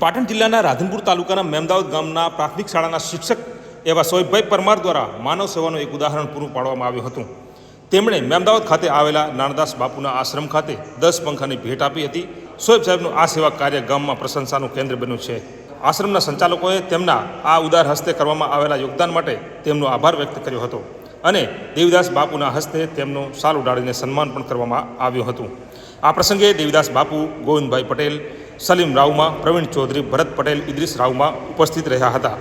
પાટણ જિલ્લાના રાધનપુર તાલુકાના મેમદાવદ ગામના પ્રાથમિક શાળાના શિક્ષક એવા સોયભાઈ પરમાર દ્વારા માનવ સેવાનું એક ઉદાહરણ પૂરું પાડવામાં આવ્યું હતું. તેમણે મેમદાવદ ખાતે આવેલા નાનદાસ બાપુના આશ્રમ ખાતે દસ પંખાની ભેટ આપી હતી. સોયબ સાહેબનું આ સેવા કાર્ય ગામમાં પ્રશંસાનું કેન્દ્ર બન્યું છે. આશ્રમના સંચાલકોએ તેમના આ ઉદાર હસ્તે કરવામાં આવેલા યોગદાન માટે તેમનો આભાર વ્યક્ત કર્યો હતો અને દેવદાસ બાપુના હસ્તે તેમનું સાલ ઉડાડીને સન્માન પણ કરવામાં આવ્યું હતું. આ પ્રસંગે દેવદાસ બાપુ ગોવિંદભાઈ પટેલ સલીમ રાવમાં પ્રવીણ ચૌધરી, ભરત પટેલ, ઇદ્રીસ રાવમાં ઉપસ્થિત રહ્યા હતા.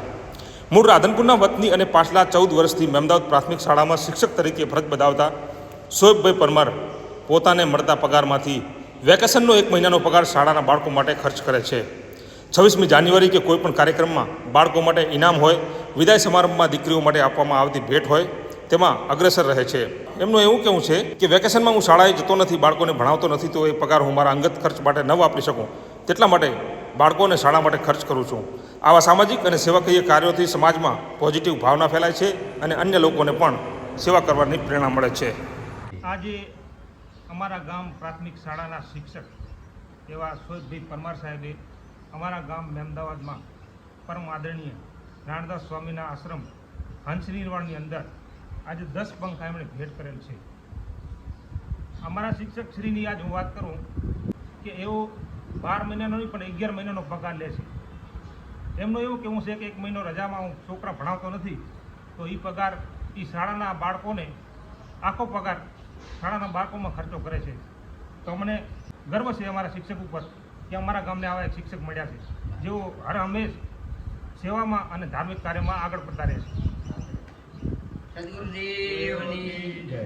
મૂળ રાધનપુરના વતની અને પાછલા ચૌદ વર્ષથી મેમદાવદ પ્રાથમિક શાળામાં શિક્ષક તરીકે ફરજ બજાવતા શોએબભાઈ પરમાર પોતાને મળતા પગારમાંથી વેકેશનનો એક મહિનાનો પગાર શાળાના બાળકો માટે ખર્ચ કરે છે. છવ્વીસમી જાન્યુઆરી કે કોઈપણ કાર્યક્રમમાં બાળકો માટે ઇનામ હોય, વિદાય સમારંભમાં દીકરીઓ માટે આપવામાં આવતી ભેટ હોય, તેમાં અગ્રેસર રહે છે. એમનું એવું કહેવું છે કે વેકેશનમાં હું શાળાએ જતો નથી, બાળકોને ભણાવતો નથી, તો એ પગાર હું મારા અંગત ખર્ચ માટે ન વાપરી શકું. તેટલા માટે બાળકોને શાળા માટે ખર્ચ કરું છું? આવા સામાજિક અને સેવાકીય કાર્યોથી સમાજમાં પોઝિટિવ ભાવના ફેલાય છે અને અન્ય લોકોને પણ સેવા કરવાની પ્રેરણા મળે છે. આજે અમારા ગામ પ્રાથમિક શાળાના શિક્ષક એવા સોયબભાઈ પરમાર સાહેબે અમારા ગામ મહેમદાવાદમાં પરમ આદરણીય રાણદાસ સ્વામીના આશ્રમ હંસનીરવાડની અંદર આજે દસ પંખા એમણે ભેટ કરેલ છે. અમારા શિક્ષક શ્રીની આજ હું વાત કરું કે એઓ બાર મહિનાનો નહીં, પણ અગિયાર મહિનાનો પગાર લે છે. એમનું એવું કેવું છે કે એક મહિનો રજામાં હું છોકરા ભણાવતો નથી, તો એ પગાર એ શાળાના બાળકોને, આખો પગાર શાળાના બાળકોમાં ખર્ચો કરે છે. તો અમને ગર્વ છે અમારા શિક્ષક ઉપર કે અમારા ગામને આવા એક શિક્ષક મળ્યા છે, જેઓ હર હંમેશ સેવામાં અને ધાર્મિક કાર્યમાં આગળ પડતા રહે છે. સદગુરુદેવની જય.